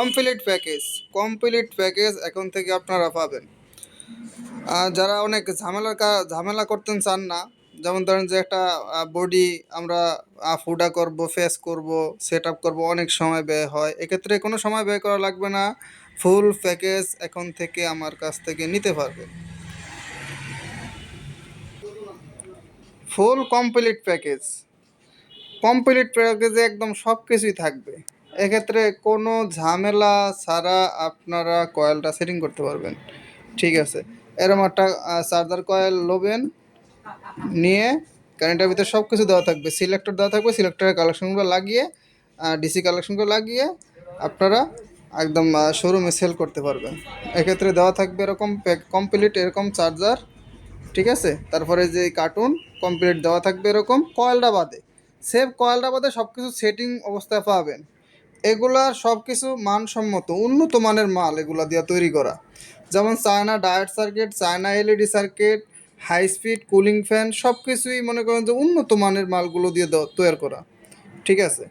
Complete package complete package এখন থেকে আপনারা পাবেন। যারা অনেক ঝামেলার ঝামেলা করতেন চান না, যেমন ধরেন যে একটা বডি আমরা ফুডা করব ফেস করব সেট আপ করব, অনেক সময় ব্যয় হয়। এক্ষেত্রে কোনো সময় ব্যয় করা লাগবে না ফুল প্যাকেজ এখন থেকে আমার কাছ থেকে নিতে পারবে। ফুল কমপ্লিট প্যাকেজ কমপ্লিট প্যাকেজে একদম সব কিছুই থাকবে। এক্ষেত্রে কোনো ঝামেলা ছাড়া আপনারা কয়েলটা সেটিং করতে পারবেন। ঠিক আছে? এরম একটা চার্জার কয়েল নেবেন নিয়ে কারেন্টের ভিতরে সব কিছু দেওয়া থাকবে। সিলেক্টর দেওয়া থাকবে, সিলেক্টরের কালেকশনগুলো লাগিয়ে ডিসি কালেকশনগুলো লাগিয়ে আপনারা একদম শোরুমে সেল করতে পারবেন। এক্ষেত্রে দেওয়া থাকবে এরকম কমপ্লিট এরকম চার্জার। ঠিক আছে? তারপরে যে কার্টুন, কমপ্লিট দেওয়া থাকবে এরকম কয়েলটা বাদে। সেভ কয়েলটা বাদে সব কিছু সেটিং অবস্থায় পাবেন। এগুলা সব কিছু মানসম্মত, উন্নত মানের মাল এগুলা দিয়ে তৈরি করা। যেমন China diode circuit, China LED circuit, high speed cooling fan সব কিছুই মনে করেন যে উন্নত মানের মালগুলো দিয়ে তৈরি করা। ঠিক আছে?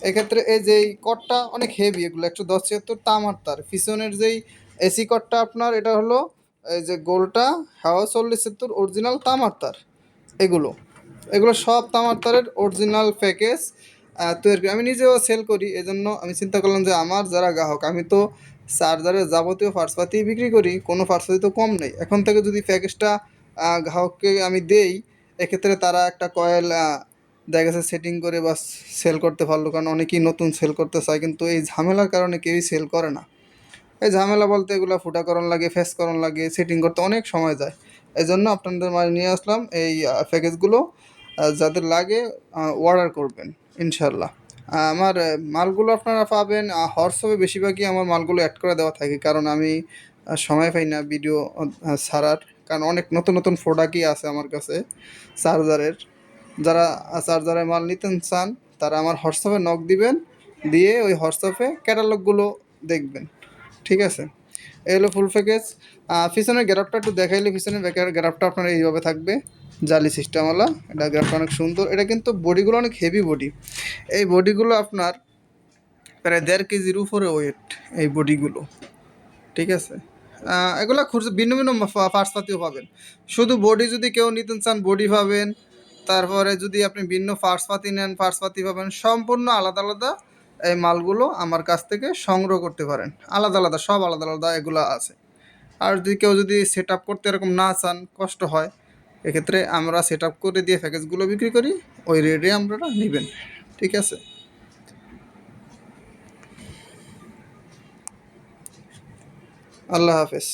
এক্ষেত্রে এই যে কটটা অনেক হেভি এগুলো একশো দশ ছিয়াত্তর তামার তার। পিছনের যেই এসি কটটা আপনার, এটা হলো এই যে গোলটা, হাওয়া চল্লিশ সত্তর অরিজিনাল তামার তার। এগুলো। এগুলো সব তামার তারের অরিজিনাল প্যাকেজ তৈরি করি। আমি নিজেও সেল করি, এজন্য আমি চিন্তা করলাম যে আমার যারা গ্রাহক, আমি তো চার্জারের যাবতীয় পার্টসপাতি বিক্রি করি, কোনো পার্টসপাতি তো কম নেই। এখন থেকে যদি প্যাকেজটা গ্রাহককে আমি দেই, এক্ষেত্রে তারা একটা কয়েল দেখা গেছে সেটিং করে বা সেল করতে পারল, কারণ অনেকেই নতুন সেল করতে চায়, কিন্তু এই ঝামেলার কারণে কেউই সেল করে না। এই ঝামেলা বলতে এগুলো ফুটাকরণ লাগে, ফেসকরণ লাগে সেটিং করতে অনেক সময় যায়। এই জন্য আপনাদের মাঝে নিয়ে আসলাম এই প্যাকেজগুলো যাদের লাগে অর্ডার করবেন। ইনশাল্লাহ আমার মালগুলো আপনারা পাবেন হোয়াটসঅ্যাপে বেশিরভাগই আমার মালগুলো অ্যাড করে দেওয়া থাকে, কারণ আমি সময় পাই না ভিডিও ছাড়ার, কারণ অনেক নতুন নতুন প্রোডাক্টই আছে আমার কাছে চার্জারের যারা চার্জারের মাল নিতে চান, তারা আমার হোয়াটসঅ্যাপে নক দিবেন, দিয়ে ওই হোয়াটসঅ্যাপে ক্যাটালগুলো দেখবেন, ঠিক আছে? এই হলো ফুল প্যাকেজ পিছনের গ্যারাপটা একটু দেখাইলে, পিছনের গ্যারাপটা আপনার এইভাবে থাকবে। জালি সিস্টেমওয়ালা এটা গ্যারাপটা অনেক সুন্দর। এটা কিন্তু বডিগুলো অনেক হেভি বডি এই বডিগুলো আপনার প্রায় দেড় কেজির উপরে ওয়েট এই বডিগুলো ঠিক আছে? এগুলো খুচরো ভিন্ন ভিন্ন পার্টসপাতিও পাবেন। শুধু বডি যদি কেউ নিতে চান বডি পাবেন। তারপরে যদি আপনি ভিন্ন পার্টসপাতি নেন পার্টসপাতি পাবেন, সম্পূর্ণ আলাদা আলাদা এই মালগুলো আমার কাছ থেকে সংগ্রহ করতে পারেন। আলাদা আলাদা, সব আলাদা আলাদা এগুলো আছে। আর যদি কেউ যদি সেট আপ করতে এরকম না চান, কষ্ট হয়, এক্ষেত্রে আমরা সেট আপ করে দিয়ে প্যাকেজগুলো বিক্রি করি, ওই রেটে আপনারা নেবেন। ঠিক আছে? আল্লাহ হাফেজ।